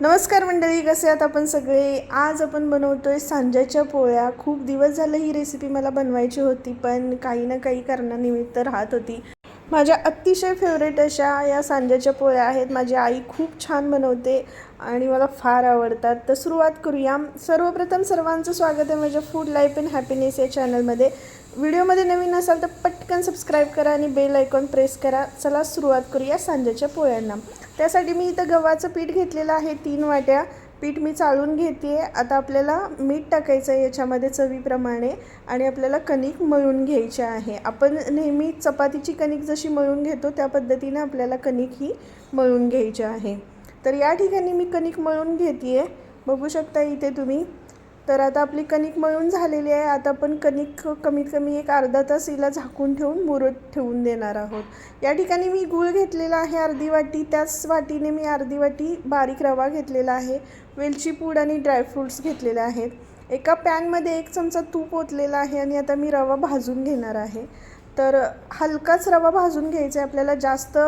नमस्कार मंडळी कसे आहात आपण सगळे? आज आपण बनवतोय सांज्याच्या पोळ्या. खूप दिवस झालं ही रेसिपी मला बनवायची होती पण काही ना काही कारणानिमित्त राहत होती. माझ्या अतिशय फेवरेट अशा या सांज्याच्या पोळ्या आहेत. माझी आई खूप छान बनवते आणि मला फार आवडतात. तर सुरुवात करूया. सर्वप्रथम सर्वांचं स्वागत आहे माझ्या फूड लाईफ अँड हॅपीनेस या चॅनलमध्ये व्हिडिओमध्ये नवीन असाल तर पटकन सबस्क्राईब करा आणि बेल आयकॉन प्रेस करा. चला सुरुवात करूया सांज्याच्या पोळ्यांना. त्यासाठी मी इथं गव्हाचं पीठ घेतलेलं आहे तीन वाट्या. पीठ मी चाळून घेते. आता आपल्याला मीठ टाकायचं आहे याच्यामध्ये चवीप्रमाणे आणि आपल्याला कणिक मळून घ्यायची आहे. आपण नेहमी चपातीची कणिक जशी मळून घेतो त्या पद्धतीने आपल्याला कणिक ही मळून घ्यायची आहे. तर या ठिकाणी मी कणिक मळून घेते बघू शकता इथे तुम्ही. तर आता आपली कणिक मळून झालेली आहे. आता आपण कणिक कमीत कमी एक अर्धा तास हिला झाकून ठेवून मुरत ठेवून देणार आहोत. या ठिकाणी मी गूळ घेतलेला आहे अर्धी वाटी. त्याच वाटीने मी अर्धी वाटी बारीक रवा घेतलेला आहे. वेलची पूड आणि ड्रायफ्रूट्स घेतलेले आहेत. एका पॅनमध्ये एक चमचा तूप ओतलेला आहे आणि आता मी रवा भाजून घेणार आहे. तर हलकाच रवा भाजून घ्यायचा आहे. आपल्याला जास्त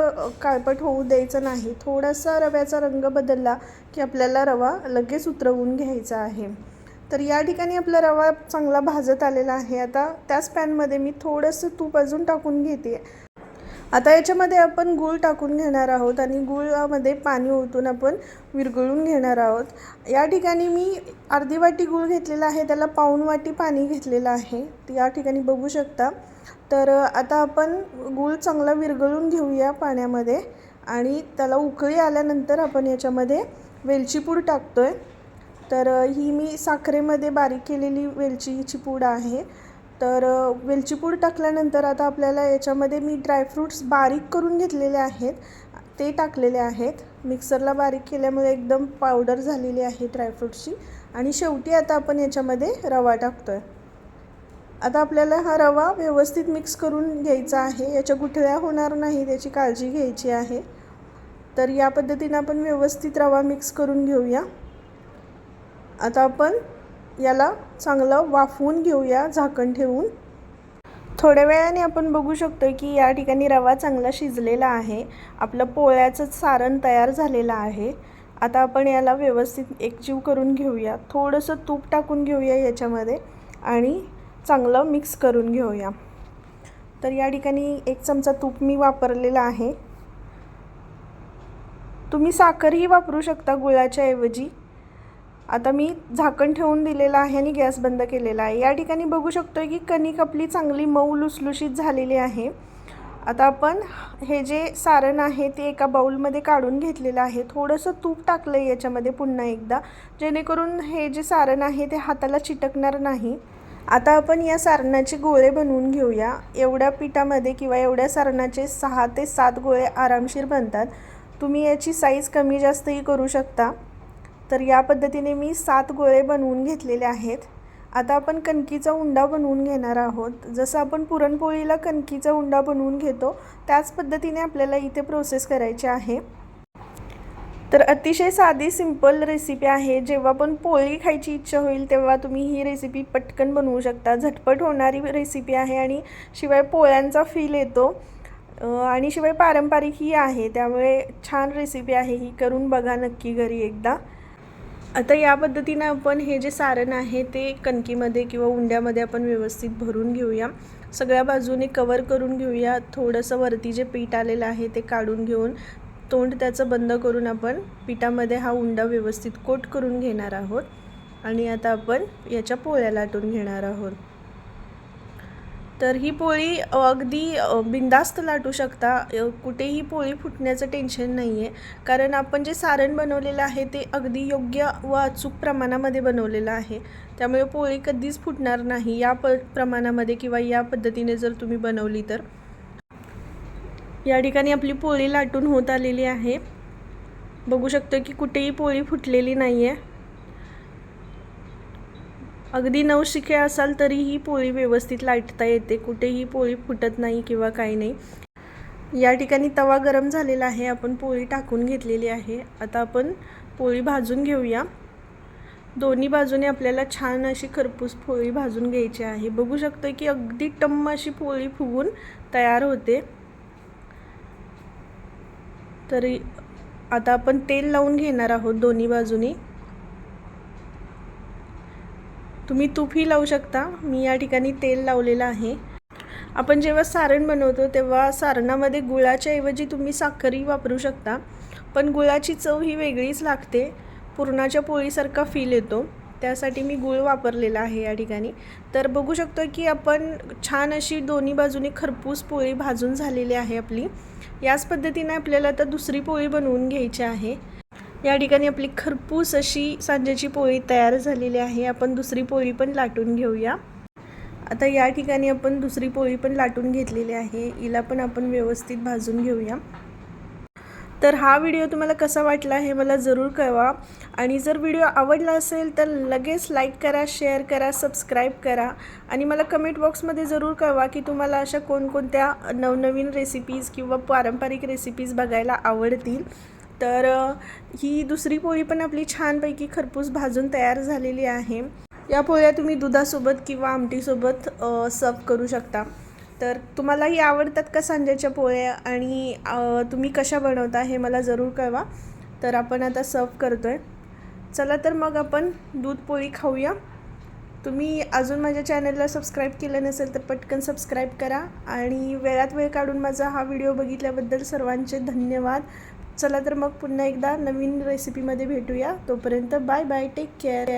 काळपट होऊ द्यायचं नाही. थोडासा रव्याचा रंग बदलला की आपल्याला रवा लगेच उतरवून घ्यायचा आहे. तर या ठिकाणी आपला रवा चांगला भाजत आलेला आहे. आता त्याच पॅनमध्ये मी थोडंसं तूप अजून टाकून घेते. आता याच्यामध्ये आपण गूळ टाकून घेणार आहोत आणि गुळामध्ये पाणी ओतून आपण विरघळून घेणार आहोत. या ठिकाणी मी अर्धी वाटी गूळ घेतलेला आहे त्याला पाऊण वाटी पाणी घेतलेलं आहे. या ठिकाणी बघू शकता. तर आता आपण गूळ चांगला विरघळून घेऊया पाण्यामध्ये आणि त्याला उकळी आल्यानंतर आपण याच्यामध्ये वेलचीपूड टाकतो आहे तर ही मी साखरेमध्ये बारीक केलेली वेलचीची पूड आहे. तर वेलची पूड टाकल्यानंतर आता आपल्याला याच्यामध्ये मी ड्रायफ्रूट्स बारीक करून घेतलेले आहेत. ते टाकलेले आहेत. मिक्सरला बारीक केल्यामुळे एकदम पावडर झालेली आहे ड्रायफ्रूट्सची आणि शेवटी आता आपण याच्यामध्ये रवा टाकतो आहे आता आपल्याला हा रवा व्यवस्थित मिक्स करून घ्यायचा आहे. याच्या गुठळ्या होणार नाही त्याची काळजी घ्यायची आहे. तर या पद्धतीनं आपण व्यवस्थित रवा मिक्स करून घेऊया. आता आपण याला चांगलं वाफवून घेऊया झाकण ठेवून. थोड्या वेळाने आपण बघू शकतो की या ठिकाणी रवा चांगला शिजलेला आहे. आपलं पोळ्याचं सारण तयार झालेलं आहे. आता आपण याला व्यवस्थित एकजीव करून घेऊया. थोडंसं तूप टाकून घेऊया याच्यामध्ये आणि चांगलं मिक्स करून घेऊया. तर या ठिकाणी एक चमचा तूप मी वापरलेला आहे. तुम्ही साखरही वापरू शकता गुळाच्या ऐवजी. आता मी झाकण ठेवून दिलेलं आहे आणि गॅस बंद केलेला आहे. या ठिकाणी बघू शकतो की कणिक आपली चांगली मऊ लुसलुशीत झालेली आहे. आता आपण हे जे सारण आहे ते एका बाऊलमध्ये काढून घेतलेलं आहे. थोडंसं तूप टाकलं आहे याच्यामध्ये पुन्हा एकदा. जेणेकरून हे जे सारण आहे ते हाताला चिटकणार नाही. आता आपण या सारणाचे गोळे बनवून घेऊया. एवढ्या पिठामध्ये किंवा एवढ्या सारणाचे सहा ते सात गोळे आरामशीर बनतात. तुम्ही याची साईज कमी जास्तही करू शकता. तर या पद्धतीने मी सात गोळे बनवून घेतलेले आहेत. आता आपण कणकीचा उंडा बनवून घेणार आहोत. जसं आपण पुरणपोळीला कणकीचा उंडा बनवून घेतो त्याच पद्धतीने आपल्याला इथे प्रोसेस करायची आहे. तर अतिशय साधी सिंपल रेसिपी आहे. जेव्हा पण पोळी खायची इच्छा होईल तेव्हा तुम्ही ही रेसिपी पटकन बनवू शकता. झटपट होणारी रेसिपी आहे आणि शिवाय पोळ्यांचा फील येतो. आणि शिवाय पारंपरिक ही आहे. त्यामुळे छान रेसिपी आहे ही. करून बघा नक्की घरी एकदा. आता या पद्धतीनं आपण हे जे सारण आहे ते कणकीमध्ये किंवा उंड्यामध्ये आपण व्यवस्थित भरून घेऊया. सगळ्या बाजूने कवर करून घेऊया. थोडंसं वरती जे पीठ आलेलं आहे ते काढून घेऊन तोंड त्याचं बंद करून आपण पिठामध्ये हा उंडा व्यवस्थित कोट करून घेणार आहोत. आणि आता आपण याच्या पोळ्या लाटून घेणार आहोत. तर ही पोळी अगदी बिंदास्त बिनधास्त लाटू शकता. कुठेही पोळी फुटण्याचं टेन्शन नाही आहे कारण आपण जे सारण बनवलेलं आहे ते अगदी योग्य व अचूक प्रमाणामध्ये बनवलेलं आहे. त्यामुळे पोळी कधीच फुटणार नाही. या प प्रमाणामध्ये किंवा या पद्धतीने जर तुम्ही बनवली तर. या ठिकाणी आपली पोळी लाटून होत आलेली आहे. बघू शकतो की कुठेही पोळी फुटलेली नाही आहे अगदी नवशिके असाल तरी ही पोळी व्यवस्थित लाटता येते. कुठेही पोळी फुटत नाही किंवा काही नाही. या ठिकाणी तवा गरम झालेला आहे. आपण पोळी टाकून घेतलेली आहे. आता आपण पोळी भाजून घेऊया. दोन्ही बाजूने आपल्याला छान अशी खरपूस पोळी भाजून घ्यायची आहे. बघू शकतो की अगदी टम्म अशी पोळी फुगून तयार होते. तरी आता आपण तेल लावून घेणार आहोत दोन्ही बाजूनी. तुम्ही तुफी लावू शकता. मी या ठिकाणी तेल लावलेलं आहे. आपण जेव्हा सारण बनवतो तेव्हा सारणामध्ये गुळाच्या ऐवजी तुम्ही साखरही वापरू शकता. पण गुळाची चव ही वेगळीच लागते. पुरणाच्या पोळीसारखा फील येतो. त्यासाठी मी गुळ वापरलेला आहे या ठिकाणी. तर बघू शकतो की आपण छान अशी दोन्ही बाजूनी खरपूस पोळी भाजून झालेली आहे आपली. याच पद्धतीने आपल्याला आता दुसरी पोळी बनवून घ्यायची आहे. या ठिकाणी आपली खरपूस अशी सांज्याची पोळी तयार झालेली आहे. आपण दुसरी पोळी पण लाटून घेऊया. आता या ठिकाणी आपण दुसरी पोळी पण लाटून घेतलेली आहे. हिला पण आपण व्यवस्थित भाजून घेऊया. तर हा व्हिडिओ तुम्हाला कसा वाटला हे मला जरूर कळवा. आणि जर व्हिडिओ आवडला असेल तर लगेच लाईक करा शेअर करा सबस्क्राईब करा. आणि मला कमेंट बॉक्समध्ये जरूर कळवा की तुम्हाला अशा कोणकोणत्या नवनवीन रेसिपीज किंवा पारंपरिक रेसिपीज बघायला आवडतील. तर ही दुसरी पोळी पण आपली छानपैकी खरपूस भाजून तयार झालेली आहे. या पोळ्या तुम्ही दुधासोबत किंवा आमटीसोबत सर्व करू शकता. तर तुम्हालाही आवडतात का सांज्याच्या पोळ्या आणि तुम्ही कशा बनवता हे मला जरूर कळवा. तर आपण आता सर्व करतो आहे चला तर मग आपण दूध पोळी खाऊया. तुम्ही अजून माझ्या चॅनलला सबस्क्राईब केलं नसेल तर पटकन सबस्क्राईब करा आणि वेळात वेळ काढून माझा हा व्हिडिओ बघितल्याबद्दल सर्वांचे धन्यवाद. चला तर मग पुन्हा एकदा नवीन रेसिपीमध्ये भेटूया. तोपर्यंत बाय बाय टेक केअर